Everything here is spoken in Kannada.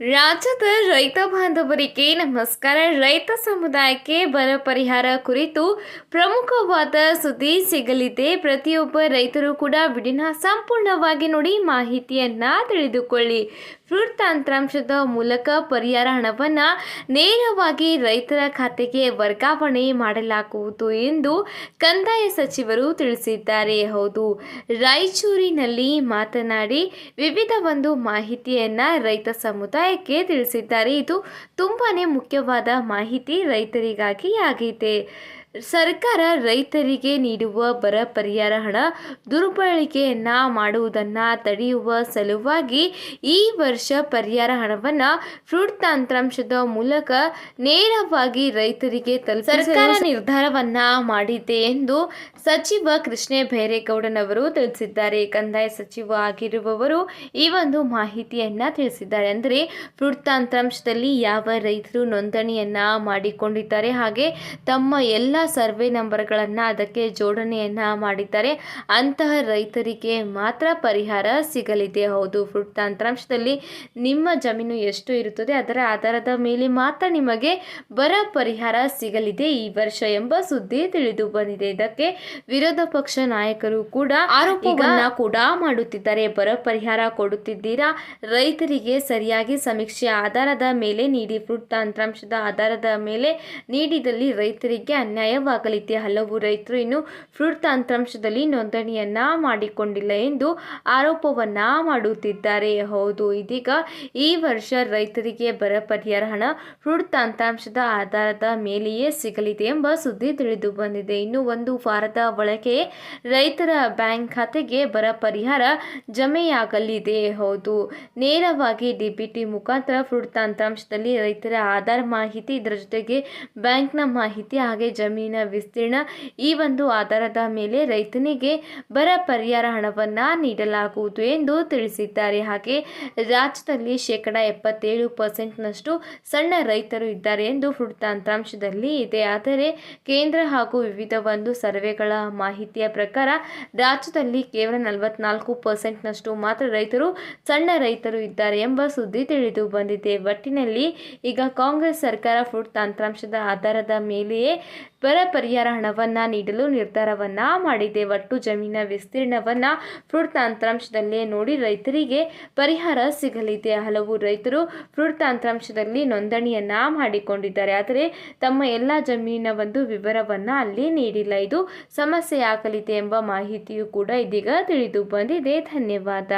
ರಾಜ್ಯದ ರೈತ ಬಾಂಧವರಿಗೆ ನಮಸ್ಕಾರ. ರೈತ ಸಮುದಾಯಕ್ಕೆ ಬರ ಪರಿಹಾರ ಕುರಿತು ಪ್ರಮುಖವಾದ ಸುದ್ದಿ ಸಿಗಲಿದೆ. ಪ್ರತಿಯೊಬ್ಬ ರೈತರು ಕೂಡ ವಿಡಿಯೋನ ಸಂಪೂರ್ಣವಾಗಿ ನೋಡಿ ಮಾಹಿತಿಯನ್ನ ತಿಳಿದುಕೊಳ್ಳಿ. ಫ್ರೂಟ್ ತಂತ್ರಾಂಶದ ಮೂಲಕ ಪರಿಹಾರ ಹಣವನ್ನು ನೇರವಾಗಿ ರೈತರ ಖಾತೆಗೆ ವರ್ಗಾವಣೆ ಮಾಡಲಾಗುವುದು ಎಂದು ಕಂದಾಯ ಸಚಿವರು ತಿಳಿಸಿದ್ದಾರೆ. ಹೌದು, ರಾಯಚೂರಿನಲ್ಲಿ ಮಾತನಾಡಿ ವಿವಿಧ ಒಂದು ಮಾಹಿತಿಯನ್ನು ರೈತ ಸಮುದಾಯಕ್ಕೆ ತಿಳಿಸಿದ್ದಾರೆ. ಇದು ತುಂಬಾ ಮುಖ್ಯವಾದ ಮಾಹಿತಿ ರೈತರಿಗಾಗಿ ಆಗಿದೆ. ಸರ್ಕಾರ ರೈತರಿಗೆ ನೀಡುವ ಬರ ಪರಿಹಾರ ಹಣ ದುರ್ಬಳಕೆಯನ್ನ ಮಾಡುವುದನ್ನು ತಡೆಯುವ ಸಲುವಾಗಿ ಈ ವರ್ಷ ಪರಿಹಾರ ಹಣವನ್ನು ಫ್ರೂಟ್ ತಂತ್ರಾಂಶದ ಮೂಲಕ ನೇರವಾಗಿ ರೈತರಿಗೆ ತಲುಪ ಸರ್ಕಾರ ನಿರ್ಧಾರವನ್ನ ಮಾಡಿದೆ ಎಂದು ಸಚಿವ ಕೃಷ್ಣ ಬೈರೇಗೌಡನವರು ತಿಳಿಸಿದ್ದಾರೆ. ಕಂದಾಯ ಸಚಿವ ಆಗಿರುವವರು ಈ ಒಂದು ಮಾಹಿತಿಯನ್ನ ತಿಳಿಸಿದ್ದಾರೆ. ಅಂದರೆ ಫ್ರೂಟ್ ತಂತ್ರಾಂಶದಲ್ಲಿ ಯಾವ ರೈತರು ನೋಂದಣಿಯನ್ನ ಮಾಡಿಕೊಂಡಿದ್ದಾರೆ. ಹಾಗೆ ತಮ್ಮ ಎಲ್ಲ ಸರ್ವೆ ನಂಬರ್ಗಳನ್ನು ಅದಕ್ಕೆ ಜೋಡಣೆಯನ್ನ ಮಾಡಿದ್ದಾರೆ. ಅಂತಹ ರೈತರಿಗೆ ಮಾತ್ರ ಪರಿಹಾರ ಸಿಗಲಿದೆ. ಹೌದು ಫುಡ್ ತಂತ್ರಾಂಶದಲ್ಲಿ ನಿಮ್ಮ ಜಮೀನು ಎಷ್ಟು ಇರುತ್ತದೆ ಅದರ ಆಧಾರದ ಮೇಲೆ ಮಾತ್ರ ನಿಮಗೆ ಬರ ಪರಿಹಾರ ಸಿಗಲಿದೆ. ಈ ವರ್ಷ ಎಂಬ ಸುದ್ದಿ ತಿಳಿದು ಬಂದಿದೆ. ಇದಕ್ಕೆ ವಿರೋಧ ಪಕ್ಷ ನಾಯಕರು ಕೂಡ ಆರೋಪವನ್ನ ಕೂಡ ಮಾಡುತ್ತಿದ್ದಾರೆ. ಬರ ಪರಿಹಾರ ಕೊಡುತ್ತಿದ್ದೀರಾ? ರೈತರಿಗೆ ಸರಿಯಾಗಿ ಸಮೀಕ್ಷೆ ಆಧಾರದ ಮೇಲೆ ನೀಡಿ ಫುಡ್ ತಂತ್ರಾಂಶದ ಆಧಾರದ ಮೇಲೆ ನೀಡಿದಲ್ಲಿ ರೈತರಿಗೆ ಅನ್ಯಾಯವಾಗಲಿದೆ ಹಲವು ರೈತರು ಇನ್ನು ಫ್ರೂಟ್ ತಂತ್ರಾಂಶದಲ್ಲಿ ನೋಂದಣಿಯನ್ನ ಮಾಡಿಕೊಂಡಿಲ್ಲ ಎಂದು ಆರೋಪವನ್ನ ಮಾಡುತ್ತಿದ್ದಾರೆ. ಹೌದು, ಇದೀಗ ಈ ವರ್ಷ ರೈತರಿಗೆ ಬರ ಪರಿಹಾರ ಹಣ ಫ್ರೂಟ್ ತಂತ್ರಾಂಶದ ಆಧಾರದ ಮೇಲೆಯೇ ಸಿಗಲಿದೆ ಎಂಬ ಸುದ್ದಿ ತಿಳಿದು ಬಂದಿದೆ. ಇನ್ನು ಒಂದು ವಾರದ ಒಳಗೆ ರೈತರ ಬ್ಯಾಂಕ್ ಖಾತೆಗೆ ಬರ ಪರಿಹಾರ ಜಮೆಯಾಗಲಿದೆ. ಹೌದು, ನೇರವಾಗಿ ಡಿಬಿಟಿ ಮುಖಾಂತರ ಫ್ರೂಟ್ ತಂತ್ರಾಂಶದಲ್ಲಿ ರೈತರ ಆಧಾರ್ ಮಾಹಿತಿ, ಇದರ ಜೊತೆಗೆ ಬ್ಯಾಂಕ್ನ ಮಾಹಿತಿ ಹಾಗೆ ಜಮೀನಿನ ವಿಸ್ತೀರ್ಣ ಈ ಒಂದು ಆಧಾರದ ಮೇಲೆ ರೈತನಿಗೆ ಬರ ಪರಿಹಾರ ಹಣವನ್ನು ನೀಡಲಾಗುವುದು ಎಂದು ತಿಳಿಸಿದ್ದಾರೆ. ಹಾಗೆ ರಾಜ್ಯದಲ್ಲಿ ಶೇಕಡ ಎಪ್ಪತ್ತೇಳು ಪರ್ಸೆಂಟ್ನಷ್ಟು ಸಣ್ಣ ರೈತರು ಇದ್ದಾರೆ ಎಂದು ವೃತ್ತಾಂತಾಂಶದಲ್ಲಿ ತಂತ್ರಾಂಶದಲ್ಲಿ ಇದೆ. ಆದರೆ ಕೇಂದ್ರ ಹಾಗೂ ವಿವಿಧ ಒಂದು ಸರ್ವೆಗಳ ಮಾಹಿತಿಯ ಪ್ರಕಾರ ರಾಜ್ಯದಲ್ಲಿ ಕೇವಲ ನಲವತ್ನಾಲ್ಕು ಪರ್ಸೆಂಟ್ನಷ್ಟು ಮಾತ್ರ ರೈತರು ಸಣ್ಣ ರೈತರು ಇದ್ದಾರೆ ಎಂಬ ಸುದ್ದಿ ತಿಳಿದು ಬಂದಿದೆ. ಒಟ್ಟಿನಲ್ಲಿ ಈಗ ಕಾಂಗ್ರೆಸ್ ಸರ್ಕಾರ ಫುಡ್ ತಂತ್ರಾಂಶದ ಆಧಾರದ ಮೇಲೆಯೇ ಬರ ಪರಿಹಾರ ಹಣವನ್ನು ನೀಡಲು ನಿರ್ಧಾರವನ್ನ ಮಾಡಿದೆ. ಒಟ್ಟು ಜಮೀನ ವಿಸ್ತೀರ್ಣವನ್ನ ಫ್ರೂಟ್ ನೋಡಿ ರೈತರಿಗೆ ಪರಿಹಾರ ಸಿಗಲಿದೆ. ಹಲವು ರೈತರು ಫ್ರೂಟ್ ತಂತ್ರಾಂಶದಲ್ಲಿ ನೋಂದಣಿಯನ್ನ ಮಾಡಿಕೊಂಡಿದ್ದಾರೆ. ಆದರೆ ತಮ್ಮ ಎಲ್ಲ ಜಮೀನ ಒಂದು ವಿವರವನ್ನ ಅಲ್ಲಿ ನೀಡಿಲ್ಲ. ಇದು ಸಮಸ್ಯೆ ಆಗಲಿದೆ ಎಂಬ ಮಾಹಿತಿಯು ಕೂಡ ಇದೀಗ ತಿಳಿದು ಬಂದಿದೆ. ಧನ್ಯವಾದ.